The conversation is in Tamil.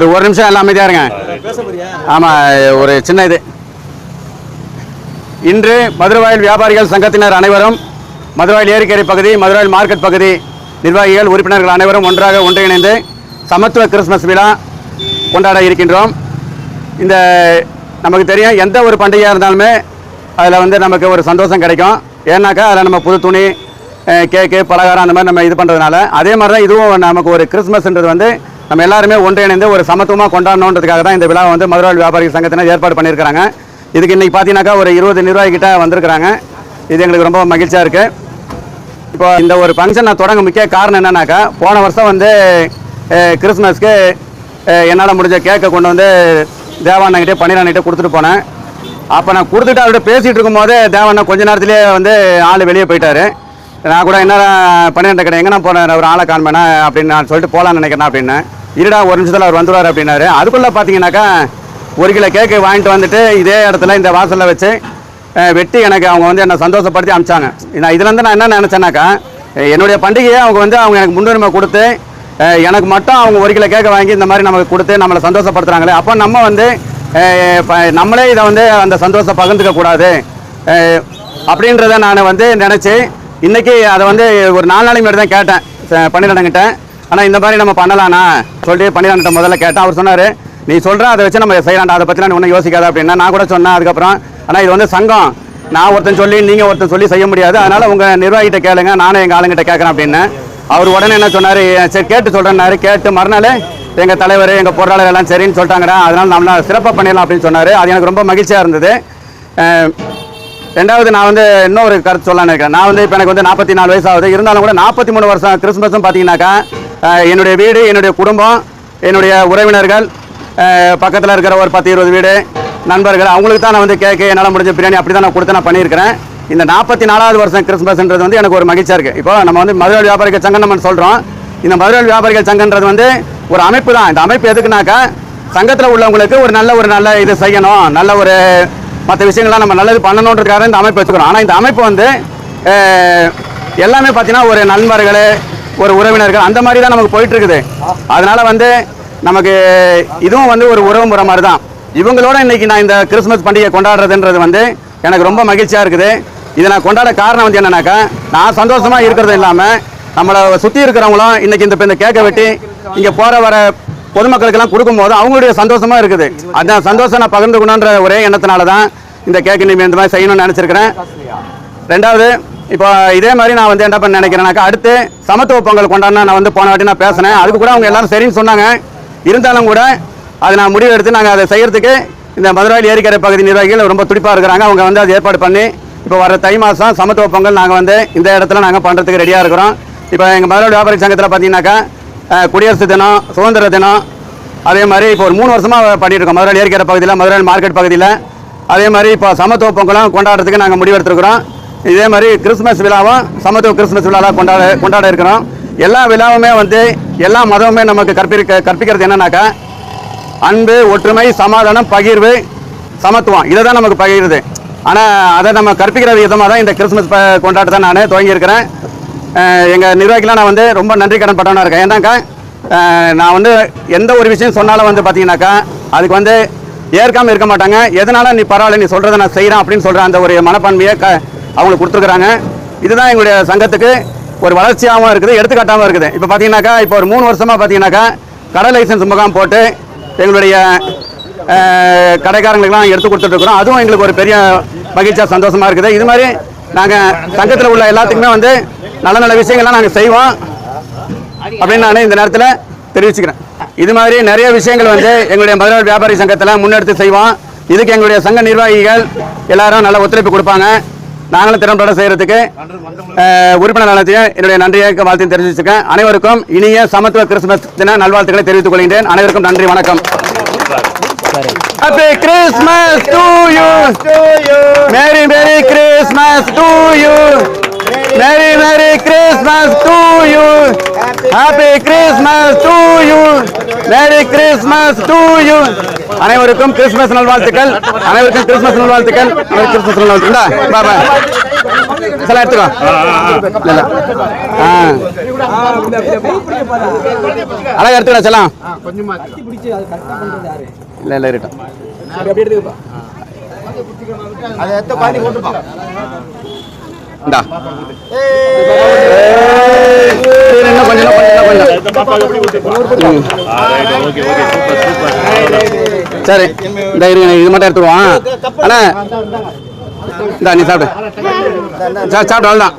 ஒரு ஒரு நிமிஷம் எல்லாம் அமைதியாக இருங்க. ஆமாம் ஒரு சின்ன இது. இன்று மதுரவாயில் வியாபாரிகள் சங்கத்தினர் அனைவரும் மதுரவாயில் ஏரிக்கரை பகுதி மதுரவாயில் மார்க்கெட் பகுதி நிர்வாகிகள் உறுப்பினர்கள் அனைவரும் ஒன்றாக ஒன்றிணைந்து சமத்துவ கிறிஸ்மஸ் விழா கொண்டாட இருக்கின்றோம். இந்த நமக்கு தெரியும் எந்த ஒரு பண்டிகையாக இருந்தாலுமே அதில் வந்து நமக்கு ஒரு சந்தோஷம் கிடைக்கும். ஏன்னாக்கா அதில் நம்ம புது துணி கேக்கு பலகாரம் அந்த மாதிரி நம்ம இது பண்ணுறதுனால அதே மாதிரி தான் இதுவும் நமக்கு ஒரு கிறிஸ்மஸ்ன்றது வந்து நம்ம எல்லாருமே ஒன்றிணைந்து ஒரு சமத்துவமாக கொண்டாடணுன்றதுக்காக தான் இந்த விழாவை வந்து மதுரவாயில் வியாபாரி சங்கத்தினர் ஏற்பாடு பண்ணியிருக்கிறாங்க. இதுக்கு இன்றைக்கி பார்த்தீங்கன்னாக்கா ஒரு இருபது நிர்வாகிகிட்ட வந்திருக்கிறாங்க. இது எங்களுக்கு ரொம்ப மகிழ்ச்சியாக இருக்குது இப்போ இந்த ஒரு ஃபங்க்ஷன் நான் தொடங்க முக்கிய காரணம் என்னன்னாக்கா போன வருஷம் வந்து கிறிஸ்மஸ்க்கு என்னால் முடிஞ்ச கேக்கை கொண்டு வந்து தேவாண்ணங்கிட்டே பன்னீராண்கிட்டே கொடுத்துட்டு போனேன். அப்போ நான் கொடுத்துட்டு அவர்கிட்ட பேசிகிட்டு இருக்கும்போது தேவாண்ணா கொஞ்ச நேரத்திலேயே வந்து ஆள் வெளியே போயிட்டாரு. நான் கூட என்ன பன்னிரெண்டு கடை எங்கே நான் போனேன் ஒரு ஆளை காண்பேனா? அப்படின்னு நான் சொல்லிட்டு போகலான்னு நினைக்கிறேன் அப்படின்னு இருடா ஒரு நிமிஷத்தில் அவர் வந்துடுவார் அப்படின்னாரு. அதுக்குள்ளே பார்த்தீங்கன்னாக்கா ஒரு கிலோ கேக்கு வாங்கிட்டு வந்துட்டு இதே இடத்துல இந்த வாசலில் வச்சு வெட்டி எனக்கு அவங்க வந்து என்னை சந்தோஷப்படுத்தி அமிச்சாங்க. நான் இதுலேருந்து நான் என்ன நினச்சேன்னாக்கா என்னுடைய பண்டிகையை அவங்க வந்து அவங்க எனக்கு முன்னுரிமை கொடுத்து எனக்கு மட்டும் அவங்க ஒரு கிலோ கேக்கை வாங்கி இந்த மாதிரி நமக்கு கொடுத்து நம்மளை சந்தோஷப்படுத்துகிறாங்களே அப்போ நம்ம வந்து ப- நம்மளே இதை வந்து அந்த சந்தோஷம் பகிர்ந்துக்க கூடாது. அப்படின்றத நான் வந்து நினச்சி இன்றைக்கி அதை வந்து ஒரு நாலு நாளைக்கு முன்னாடி தான் கேட்டேன் ச- பன்னிரெண்டுங்கிட்ட ஆனால் இந்த மாதிரி நம்ம பண்ணலாண்ணா சொல்லி பன்னிரெண்டு முதல்ல கேட்டேன் அவர் சொன்னார் நீ சொல்கிற அதை வச்சு நம்ம செய்யலாம்டா அதை பற்றிலாம் ஒன்றும் யோசிக்காத அப்படின்னா நான் கூட சொன்னேன் அதுக்கப்புறம் ஆனால் இது வந்து சங்கம். நான் ஒருத்தன் சொல்லி நீங்கள் ஒருத்தன் சொல்லி செய்ய முடியாது. அதனால் உங்கள் நிர்வாகிகிட்ட கேளுங்க நானும் எங்கள் ஆளுங்கிட்ட கேட்குறேன் அப்படின்னு. அவர் உடனே என்ன சொன்னார் சரி கேட்டு சொல்கிறேன்னாரு கேட்டு மறுநாள் எங்கள் தலைவர் எங்கள் பொருளாளர் எல்லாம் சரின்னு சொல்லிட்டாங்கடா. அதனால் நம்மளால் சிறப்பாக பண்ணிடலாம் அப்படின்னு சொன்னார். அது எனக்கு ரொம்ப மகிழ்ச்சியாக இருந்தது. ரெண்டாவது நான் வந்து இன்னொரு கருத்து சொல்லலாம்னு இருக்கேன் நான் வந்து இப்போ எனக்கு வந்து நாற்பத்தி நாலு வயசு ஆகுது இருந்தாலும் கூட நாற்பத்தி மூணு வருஷம் கிறிஸ்மஸும் பார்த்தீங்கன்னாக்கா என்னுடைய வீடு என்னுடைய குடும்பம் என்னுடைய உறவினர்கள் பக்கத்தில் இருக்கிற ஒரு பத்து இருபது வீடு நண்பர்கள் அவங்களுக்கு தான் நான் வந்து கேக்கு என்னால் முடிஞ்ச பிரியாணி அப்படி தான் நான் கொடுத்து நான் பண்ணியிருக்கிறேன். இந்த நாற்பத்தி நாலாவது வருஷம் கிறிஸ்மஸ்ன்றது வந்து எனக்கு ஒரு மகிழ்ச்சியாக இருக்குது இப்போ நம்ம வந்து மதுரை வியாபாரிகள் சங்கம் நம்ம சொல்கிறோம் இந்த மதுரை வியாபாரிகள் சங்கன்றது வந்து ஒரு அமைப்பு தான். இந்த அமைப்பு எதுக்குனாக்கா சங்கத்தில் உள்ளவங்களுக்கு ஒரு நல்ல ஒரு நல்ல இது செய்யணும். நல்ல ஒரு மற்ற விஷயங்கள்லாம் நம்ம நல்லது பண்ணணுன்றதுக்காக இந்த அமைப்பு வச்சுக்கிறோம். ஆனால் இந்த அமைப்பு வந்து எல்லாமே பார்த்தீங்கன்னா ஒரு நண்பர்கள் ஒரு உறவினர்கள் அந்த மாதிரி தான் நமக்கு போயிட்டுருக்குது. அதனால் வந்து நமக்கு இதுவும் வந்து ஒரு உறவு முறை மாதிரி தான் இவங்களோட இன்னைக்கு நான் இந்த கிறிஸ்மஸ் பண்டிகை கொண்டாடுறதுன்றது வந்து எனக்கு ரொம்ப மகிழ்ச்சியாக இருக்குது. இதை நான் கொண்டாட காரணம் வந்து என்னன்னாக்கா நான் சந்தோஷமாக இருக்கிறது இல்லாமல் நம்மளை சுற்றி இருக்கிறவங்களும் இன்றைக்கி இந்த இப்போ இந்த கேக்கை வெட்டி இங்கே போகிற வர பொதுமக்களுக்கெல்லாம் கொடுக்கும்போது அவங்களுடைய சந்தோஷமா இருக்குது. அந்த சந்தோஷம் நான் பகிர்ந்துக்கணுன்ற ஒரே எண்ணத்தினால தான் இந்த கேக்கு நீ இந்த மாதிரி செய்யணும்னு நினச்சிருக்கிறேன். ரெண்டாவது இப்போ இதே மாதிரி நான் வந்து என்ன பண்ண நினைக்கிறேன்னாக்கா அடுத்து சமத்துவ பொங்கல் கொண்டாடினா நான் வந்து போன வாட்டி நான் பேசினேன். அதுக்கு கூட அவங்க எல்லாரும் சரின்னு சொன்னாங்க. இருந்தாலும் கூட அதை நான் முடிவு எடுத்து நாங்கள் அதை செய்யறதுக்கு இந்த மதுராயில் ஏரிக்கரை பகுதி நிர்வாகிகள் ரொம்ப துடிப்பாக இருக்கிறாங்க. அவங்க வந்து அதை ஏற்பாடு பண்ணி இப்போ வர தை மாதம் சமத்துவ பொங்கல் நாங்கள் வந்து இந்த இடத்துல நாங்கள் பண்ணுறதுக்கு ரெடியாக இருக்கிறோம். இப்போ எங்கள் மதுரை வியாபாரி சங்கத்தில் பார்த்தீங்கன்னாக்கா குடியரசு தினம் சுதந்திர தினம். அதே மாதிரி இப்போ ஒரு மூணு வருஷமாக பண்ணிட்டுருக்கோம். மதுரை பகுதியில் மதுரை மார்க்கெட் பகுதியில். அதே மாதிரி இப்போ சமத்துவ பொங்கலும் கொண்டாடுறதுக்கு நாங்கள் முடிவெடுத்துருக்குறோம். இதே மாதிரி கிறிஸ்மஸ் விழாவும் சமத்துவ கிறிஸ்மஸ் விழாலாம் கொண்டாட கொண்டாட இருக்கிறோம். எல்லா விழாவுமே வந்து எல்லா மதமுமே நமக்கு கற்பிக்க கற்பிக்கிறது என்னன்னாக்கா அன்பு ஒற்றுமை சமாதானம் பகிர்வு சமத்துவம். இதை தான் நமக்கு பகிர்றது. ஆனால் அதை நம்ம கற்பிக்கிற விதமாக தான் இந்த கிறிஸ்மஸ் கொண்டாட்டத்தை நான் துவங்கியிருக்கிறேன். எங்கள் நிர்வாகிக்கெலாம் நான் வந்து ரொம்ப நன்றி கடன் பட்டவனாக இருக்கேன். ஏன்னாக்கா நான் வந்து எந்த ஒரு விஷயம் சொன்னாலும் வந்து பார்த்தீங்கன்னாக்கா அதுக்கு வந்து ஏற்காமல் இருக்க மாட்டாங்க. எதனால நீ பரவாயில்ல நீ சொல்கிறத நான் செய்கிறேன் அப்படின்னு சொல்கிற அந்த ஒரு மனப்பான்மையை க அவங்களுக்கு கொடுத்துருக்குறாங்க. இதுதான் எங்களுடைய சங்கத்துக்கு ஒரு வளர்ச்சியாகவும் இருக்குது எடுத்துக்காட்டாகவும் இருக்குது. இப்போ பார்த்தீங்கன்னாக்கா இப்போ ஒரு மூணு வருஷமாக பார்த்தீங்கன்னாக்கா கடை லைசன்ஸ் முகாம் போட்டு எங்களுடைய கடைக்காரங்களுக்கெல்லாம் எடுத்து கொடுத்துட்ருக்குறோம் அதுவும் எங்களுக்கு ஒரு பெரிய மகிழ்ச்சியாக சந்தோஷமாக இருக்குது. இது மாதிரி நாங்கள் சங்கத்தில் உள்ள எல்லாத்துக்குமே வந்து நல்ல நல்ல விஷயங்கள்லாம் நாங்கள் செய்வோம். அப்படின்னு நான் இந்த நேரத்தில் தெரிவிச்சுக்கிறேன். இது மாதிரி நிறைய விஷயங்கள் வந்து எங்களுடைய மதுரை வியாபாரி சங்கத்தில் முன்னெடுத்து செய்வோம். இதுக்கு எங்களுடைய சங்க நிர்வாகிகள் எல்லாரும் நல்ல ஒத்துழைப்பு கொடுப்பாங்க. நாங்களும் திறம்பட செய்கிறதுக்கு உறுப்பினர் நலத்தையும் என்னுடைய நன்றியை வாழ்த்தையும் தெரிவிச்சிருக்கேன் அனைவருக்கும் இனிய சமத்துவ கிறிஸ்துமஸ் தின நல்வாழ்த்துக்களை தெரிவித்துக் கொள்கின்றேன். அனைவருக்கும் நன்றி வணக்கம். Happy Christmas to you. Merry Merry Christmas to you. Merry Merry Christmas to you happy Christmas to you merry Christmas to you அனைவருக்கும் கிறிஸ்மஸ் நல்வாழ்த்துக்கள். அனைவருக்கும் கிறிஸ்மஸ் நல்வாழ்த்துக்கள். அனைவருக்கும் கிறிஸ்மஸ் நல்வாழ்த்துக்கள் பாபா சில எடுத்துக்கோ இல்ல, ஆ. அழகா எடுத்துக்கோ செல்லாம். இல்ல இல்ல இருக்கட்டும். அதை எத்த பாதி கொண்டுப்பா இந்தா. சரி, இன்னும் கொஞ்சம் கொஞ்சம் சரி இந்த இருங்க இது மட்டும் எடுத்துருவான் அண்ணா இந்தா நீ சாப்பிடு. சாப்பிட்டு சாப்பிடு அவ்வளோதான்